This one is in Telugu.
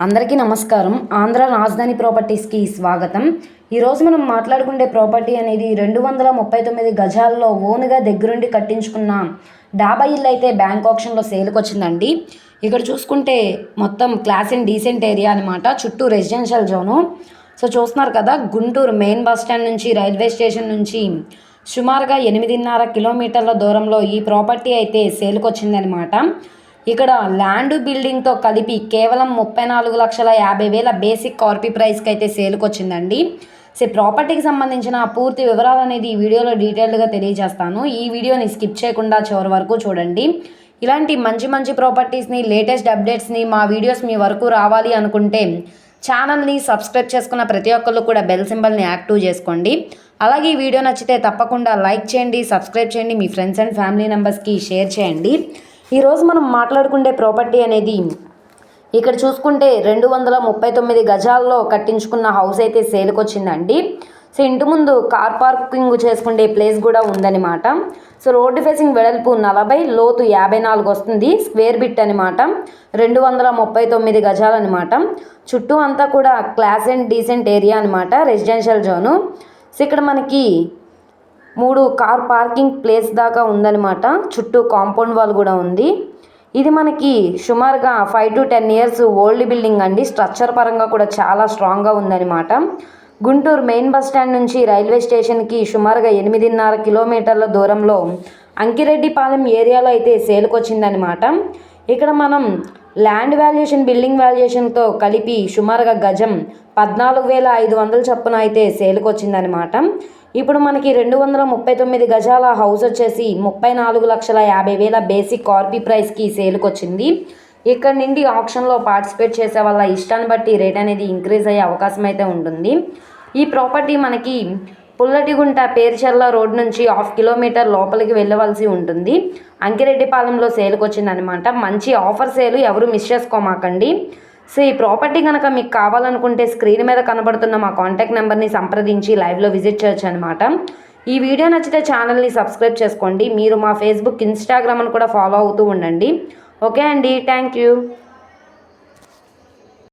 అందరికీ నమస్కారం. ఆంధ్ర రాజధాని ప్రాపర్టీస్కి స్వాగతం. ఈరోజు మనం మాట్లాడుకునే ప్రాపర్టీ అనేది రెండు వందల ముప్పై తొమ్మిది గజాల్లో ఓన్గా దగ్గరుండి కట్టించుకున్న డాబా ఇల్లు అయితే బ్యాంక్ ఆప్షన్లో సేల్కి వచ్చిందండి ఇక్కడ చూసుకుంటే మొత్తం క్లాస్ అండ్ డీసెంట్ ఏరియా అనమాట చుట్టూ రెసిడెన్షియల్ జోను. సో చూస్తున్నారు కదా గుంటూరు మెయిన్ బస్ స్టాండ్ నుంచి రైల్వే స్టేషన్ నుంచి సుమారుగా ఎనిమిదిన్నర కిలోమీటర్ల దూరంలో ఈ ప్రాపర్టీ అయితే సేల్కి వచ్చిందనమాట ఇక్కడ ల్యాండ్ బిల్డింగ్తో కలిపి కేవలం ముప్పై నాలుగు లక్షల యాభై వేల బేసిక్ కార్పీ ప్రైస్కి అయితే సేల్కి వచ్చిందండి సో ప్రాపర్టీకి సంబంధించిన పూర్తి వివరాలు అనేది ఈ వీడియోలో డీటెయిల్డ్గా తెలియజేస్తాను. ఈ వీడియోని స్కిప్ చేయకుండా చివరి వరకు చూడండి. ఇలాంటి మంచి మంచి ప్రాపర్టీస్ని లేటెస్ట్ అప్డేట్స్ని మా వీడియోస్ మీ వరకు రావాలి అనుకుంటే ఛానల్ని సబ్స్క్రైబ్ చేసుకున్న ప్రతి ఒక్కళ్ళు కూడా బెల్ సింబల్ని యాక్టివ్ చేసుకోండి. అలాగే ఈ వీడియో నచ్చితే తప్పకుండా లైక్ చేయండి సబ్స్క్రైబ్ చేయండి మీ ఫ్రెండ్స్ అండ్ ఫ్యామిలీ మెంబర్స్కి షేర్ చేయండి. ఈరోజు మనం మాట్లాడుకునే ప్రాపర్టీ అనేది ఇక్కడ చూసుకుంటే రెండు వందల ముప్పై తొమ్మిది గజాల్లో కట్టించుకున్న హౌస్ అయితే సేల్కి వచ్చిందండి. సో ఇంటి ముందు కార్ పార్కింగ్ చేసుకునే ప్లేస్ కూడా ఉందన్నమాట. సో రోడ్డు ఫేసింగ్ వెడల్పు నలభై లోతు యాభై నాలుగు వస్తుంది స్క్వేర్ బిట్ అనమాట రెండు వందల ముప్పై తొమ్మిది గజాలన్నమాట చుట్టూ అంతా కూడా క్లాస్ అండ్ డీసెంట్ ఏరియా అనమాట రెసిడెన్షియల్ జోను సో ఇక్కడ మనకి మూడు కార్ పార్కింగ్ ప్లేస్ దాకా ఉందన్నమాట. చుట్టూ కాంపౌండ్ వాల్ కూడా ఉంది. ఇది మనకి సుమారుగా five to ten years old building అండి. స్ట్రక్చర్ పరంగా కూడా చాలా స్ట్రాంగ్గా ఉందన్నమాట. గుంటూరు మెయిన్ బస్ స్టాండ్ నుంచి రైల్వే స్టేషన్కి సుమారుగా ఎనిమిదిన్నర కిలోమీటర్ల దూరంలో అంకిరెడ్డిపాలెం ఏరియాలో అయితే సేల్కొచ్చిందనమాట ఇక్కడ మనం ల్యాండ్ వాల్యుయేషన్ బిల్డింగ్ వాల్యుయేషన్తో కలిపి సుమారుగా గజం పద్నాలుగు వేల ఐదు వందల చొప్పున అయితే సేల్కి వచ్చిందనమాట ఇప్పుడు మనకి రెండు వందల ముప్పై తొమ్మిది గజాల హౌస్ వచ్చేసి ముప్పై నాలుగు లక్షల యాభై వేల బేసిక్ కార్పీ ప్రైస్కి సేల్కి వచ్చింది ఇక్కడ నుండి ఆప్షన్లో పార్టిసిపేట్ చేసే వాళ్ళ ఇష్టాన్ని బట్టి రేట్ అనేది ఇంక్రీజ్ అయ్యే అవకాశం అయితే ఉంటుంది. ఈ ప్రాపర్టీ మనకి పుల్లటిగుంట పేరుచెర్ల రోడ్ నుంచి హాఫ్ కిలోమీటర్ లోపలికి వెళ్ళవలసి ఉంటుంది. అంకిరెడ్డిపాలెంలో సేల్కి వచ్చిందనమాట మంచి ఆఫర్ సేలు ఎవరు మిస్ చేసుకోమాకండి. సో ఈ ప్రాపర్టీ కనుక మీకు కావాలనుకుంటే స్క్రీన్ మీద కనబడుతున్న మా కాంటాక్ట్ నెంబర్ని సంప్రదించి లైవ్లో విజిట్ చేయొచ్చు అనమాట ఈ వీడియో నచ్చితే ఛానల్ని సబ్స్క్రైబ్ చేసుకోండి. మీరు మా ఫేస్బుక్ ఇన్స్టాగ్రామ్ని కూడా ఫాలో అవుతూ ఉండండి. ఓకే అండి. Thank you.